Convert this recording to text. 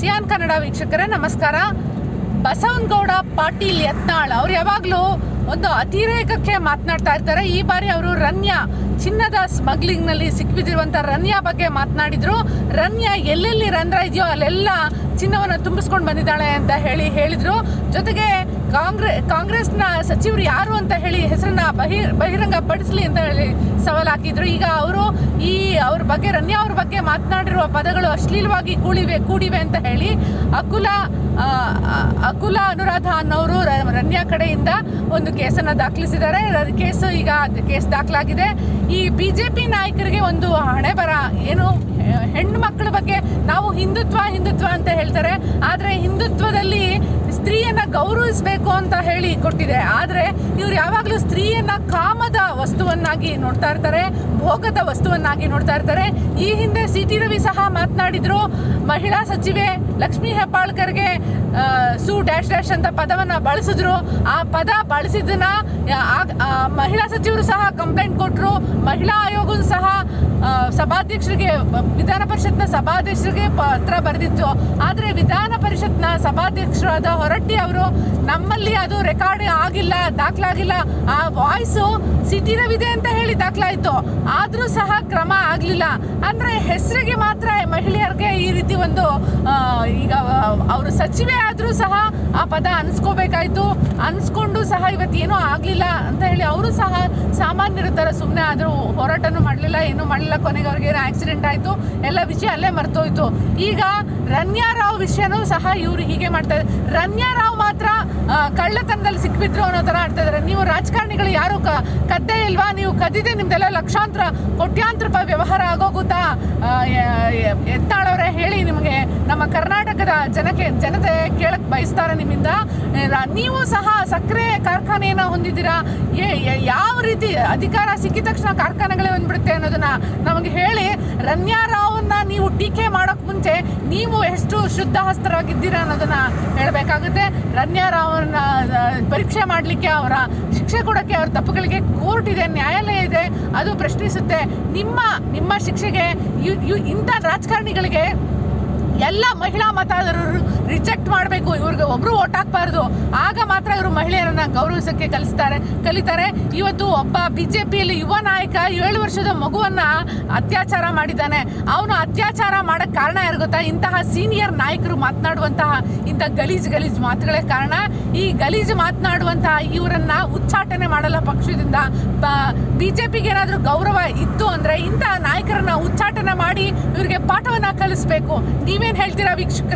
Xi'an Kannada ವೀಕ್ಷಕರೇ, ನಮಸ್ಕಾರ. ಬಸವನಗೌಡ ಪಾಟೀಲ್ ಯತ್ನಾಳ್ ಅವ್ರು ಯಾವಾಗಲೂ ಒಂದು ಅತಿರೇಕಕ್ಕೆ ಮಾತನಾಡ್ತಾ ಇರ್ತಾರೆ. ಈ ಬಾರಿ ಅವರು ರನ್ಯಾ ಚಿನ್ನದ ಸ್ಮಗ್ಲಿಂಗ್ನಲ್ಲಿ ಸಿಕ್ಕಿಬಿದ್ದಿರುವಂಥ ರನ್ಯಾ ಬಗ್ಗೆ ಮಾತನಾಡಿದ್ರು. ರನ್ಯಾ ಎಲ್ಲೆಲ್ಲಿ ರಂಧ್ರ ಇದೆಯೋ ಅಲ್ಲೆಲ್ಲ ಚಿನ್ನವನ್ನು ತುಂಬಿಸ್ಕೊಂಡು ಬಂದಿದ್ದಾಳೆ ಅಂತ ಹೇಳಿ ಹೇಳಿದರು. ಜೊತೆಗೆ ಕಾಂಗ್ರೆ, ಕಾಂಗ್ರೆಸ್ನ ಸಚಿವರು ಯಾರು ಅಂತ ಹೇಳಿ ಹೆಸರನ್ನ ಬಹಿ ಬಹಿರಂಗ ಪಡಿಸಲಿ ಅಂತ ಹೇಳಿ ಸವಾಲಾಕಿದ್ರು ಈಗ ಅವರು ಈ ಅವ್ರ ಬಗ್ಗೆ, ರನ್ಯಾ ಅವ್ರ ಬಗ್ಗೆ ಮಾತನಾಡಿರುವ ಪದಗಳು ಅಶ್ಲೀಲವಾಗಿ ಕೂಡಿವೆ ಕೂಡಿವೆ ಅಂತ ಹೇಳಿ ಅಕುಲ ಅಕುಲ ಅನುರಾಧ ಅನ್ನೋರು ರನ್ಯಾ ಕಡೆಯಿಂದ ಒಂದು ಕೇಸನ್ನು ದಾಖಲಿಸಿದ್ದಾರೆ. ಕೇಸು ಈಗ ಕೇಸ್ ದಾಖಲಾಗಿದೆ. ಈ ಬಿ ಜೆ ಪಿ ನಾಯಕರಿಗೆ ಒಂದು ಹಣೆ ಬರ, ಏನು, ಹೆಣ್ಣು ಮಕ್ಕಳ ಬಗ್ಗೆ ನಾವು ಹಿಂದುತ್ವ ಹಿಂದುತ್ವ ಅಂತ ಹೇಳ್ತಾರೆ. ಆದರೆ ಹಿಂದುತ್ವದಲ್ಲಿ ಸ್ತ್ರೀಯನ್ನ ಗೌರವಿಸಬೇಕು ಅಂತ ಹೇಳಿ ಕೊಟ್ಟಿದೆ. ಆದರೆ ಇವ್ರು ಯಾವಾಗಲೂ ಸ್ತ್ರೀಯನ್ನ ಕಾಮದ ವಸ್ತುವನ್ನಾಗಿ ನೋಡ್ತಾ ಇರ್ತಾರೆ, ಭೋಗದ ವಸ್ತುವನ್ನಾಗಿ ನೋಡ್ತಾ ಇರ್ತಾರೆ. ಈ ಹಿಂದೆ ಸಿ ರವಿ ಸಹ ಮಾತನಾಡಿದ್ರು, ಮಹಿಳಾ ಸಚಿವೆ ಲಕ್ಷ್ಮೀ ಹೆಬ್ಬಾಳ್ಕರ್ಗೆ ಡ್ಯಾಶ್ ಡ್ಯಾಶ್ ಅಂತ ಪದವನ್ನು ಬಳಸಿದ್ರು. ಆ ಪದ ಬಳಸಿದ್ದನ್ನ ಮಹಿಳಾ ಸಚಿವರು ಸಹ ಕಂಪ್ಲೇಂಟ್ ಕೊಟ್ಟರು ಮಹಿಳಾ ಆಯೋಗವು ಸಹ ಸಭಾಧ್ಯಕ್ಷರಿಗೆ, ವಿಧಾನ ಪರಿಷತ್ನ ಸಭಾಧ್ಯಕ್ಷರಿಗೆ ಪತ್ರ ಬರೆದಿತ್ತು. ಆದರೆ ವಿಧಾನ ಪರಿಷತ್ನ ಸಭಾಧ್ಯಕ್ಷರಾದ ಹೊರಟ್ಟಿ ಅವರು, ನಮ್ಮಲ್ಲಿ ಅದು ರೆಕಾರ್ಡ್ ಆಗಿಲ್ಲ, ದಾಖಲಾಗಿಲ್ಲ. ಆ ವಾಯ್ಸು ಸಿಟಿನವಿದೆ ಅಂತ ಹೇಳಿ ದಾಖಲಾಯಿತು. ಆದರೂ ಸಹ ಕ್ರಮ ಆಗಲಿಲ್ಲ. ಅಂದರೆ ಹೆಸರಿಗೆ ಮಾತ್ರ ಮಹಿಳೆಯರಿಗೆ ಈ ರೀತಿ ಒಂದು ಸಚಿವೆ ಆದರೂ ಸಹ ಆ ಪದ ಅನ್ಸ್ಕೋಬೇಕಾಯ್ತು. ಅನ್ಸ್ಕೊಂಡು ಸಹ ಇವತ್ತೇನೂ ಆಗಲಿಲ್ಲ ಅಂತ ಹೇಳಿ ಅವರು ಸಹ ಸಾಮಾನ್ಯರ ಥರ ಸುಮ್ಮನೆ ಆದರೂ ಹೋರಾಟನೂ ಮಾಡಲಿಲ್ಲ ಏನೂ ಮಾಡಲಿಲ್ಲ. ಕೊನೆಗೆ ಅವ್ರಿಗೆ ಏನೋ ಆಕ್ಸಿಡೆಂಟ್ ಆಯಿತು. ಎಲ್ಲ ವಿಷಯ ಅಲ್ಲೇ ಮರ್ತೋಯ್ತು. ಈಗ ರನ್ಯಾ ರಾವ್ ವಿಷಯನೂ ಸಹ ಇವರು ಹೀಗೆ ಮಾಡ್ತಾ ಇದ್ದಾರೆ. ರನ್ಯಾ ರಾವ್ ಮಾತ್ರ ಕಳ್ಳತನದಲ್ಲಿ ಸಿಕ್ಬಿದ್ರು ಅನ್ನೋ ಥರ ಆಡ್ತಾ ಇದ್ದಾರೆ. ನೀವು ರಾಜಕಾರಣಿಗಳು ಯಾರು ಕ ಕದ್ದೇ ಇಲ್ವಾ? ನೀವು ಕದ್ದಿದೆ ನಿಮ್ದೆಲ್ಲ ಲಕ್ಷಾಂತರ ಕೋಟ್ಯಾಂತರ ರೂಪಾಯಿ ವ್ಯವಹಾರ ಆಗೋಗುತ್ತಾ? ಆ, ಯ- ಯ- ಎತ್ತಾಳವ್ರೆ ಹೇಳಿ ನಿಮಗೆ ನಮ್ಮ ಕರ್ನಾಟಕದ ಜನಕ್ಕೆ ಜನತೆ ಕೇಳಕ್ ಬಯಸ್ತಾರೆ ನಿಮ್ಮಿಂದ. ನೀವು ಸಹ ಸಕ್ಕರೆ ಕಾರ್ಖಾನೆಯನ್ನು ಹೊಂದಿದ್ದೀರಾ? ಯಾವ ರೀತಿ ಅಧಿಕಾರ ಸಿಕ್ಕಿದ ತಕ್ಷಣ ಕಾರ್ಖಾನೆಗಳೇ ಬಂದ್ಬಿಡುತ್ತೆ ಅನ್ನೋದನ್ನ ನಮಗೆ ಹೇಳಿ ರನ್ಯಾರಾವನ್ನ ನೀವು ಟೀಕೆ ಮಾಡೋಕ್ ಮುಂಚೆ ನೀವು ಎಷ್ಟು ಶುದ್ಧ ಹಸ್ತರಾಗಿದ್ದೀರಾ ಅನ್ನೋದನ್ನ ಹೇಳಬೇಕಾಗುತ್ತೆ. ರನ್ಯಾರಾವನ್ನ ಪರೀಕ್ಷೆ ಮಾಡಲಿಕ್ಕೆ ಅವರ ಶಿಕ್ಷೆ ಕೊಡೋಕ್ಕೆ ಅವ್ರ ತಪ್ಪುಗಳಿಗೆ ಕೋರ್ಟ್ ಇದೆ, ನ್ಯಾಯಾಲಯ ಇದೆ, ಅದು ಪ್ರಶ್ನಿಸುತ್ತೆ. ನಿಮ್ಮ ನಿಮ್ಮ ಶಿಕ್ಷೆಗೆ ಇಂಥ ರಾಜಕಾರಣಿಗಳಿಗೆ ಎಲ್ಲ ಮಹಿಳಾ ಮತದಾರರು ರಿಜೆಕ್ಟ್ ಮಾಡಬೇಕು. ಇವ್ರಿಗೆ ಒಬ್ಬರು ಓಟ್ ಹಾಕ್ಬಾರ್ದು. ಆಗ ಮಾತ್ರ ಇವರು ಮಹಿಳೆಯರನ್ನ ಗೌರವಿಸಕ್ಕೆ ಕಲಿಸ್ತಾರೆ. ಕಲಿತಾರೆ. ಇವತ್ತು ಒಬ್ಬ ಬಿ ಜೆ ಪಿಯಲ್ಲಿ ಯುವ ನಾಯಕ ಏಳು ವರ್ಷದ ಮಗುವನ್ನ ಅತ್ಯಾಚಾರ ಮಾಡಿದ್ದಾನೆ. ಅವನು ಅತ್ಯಾಚಾರ ಮಾಡಕ್ ಕಾರಣ ಯಾರು ಗೊತ್ತಾ? ಇಂತಹ ಸೀನಿಯರ್ ನಾಯಕರು ಮಾತನಾಡುವಂತಹ ಇಂಥ ಗಲೀಜು ಗಲೀಜು ಮಾತುಗಳೇ ಕಾರಣ. ಈ ಗಲೀಜು ಮಾತನಾಡುವಂತಹ ಇವರನ್ನ ಉಚ್ಚಾಟನೆ ಮಾಡಲ್ಲ ಪಕ್ಷದಿಂದ. ಬಿಜೆಪಿಗೆ ಏನಾದರೂ ಗೌರವ ಇತ್ತು ಅಂದ್ರೆ ಇಂತಹ ನಾಯಕರನ್ನ ಉಚ್ಚಾಟನೆ ಮಾಡಿ ಇವರಿಗೆ ಪಾಠವನ್ನ ಕಲಿಸ್ಬೇಕು. ನೀವೇನ್ ಹೇಳ್ತೀರಾ ವೀಕ್ಷಕರ?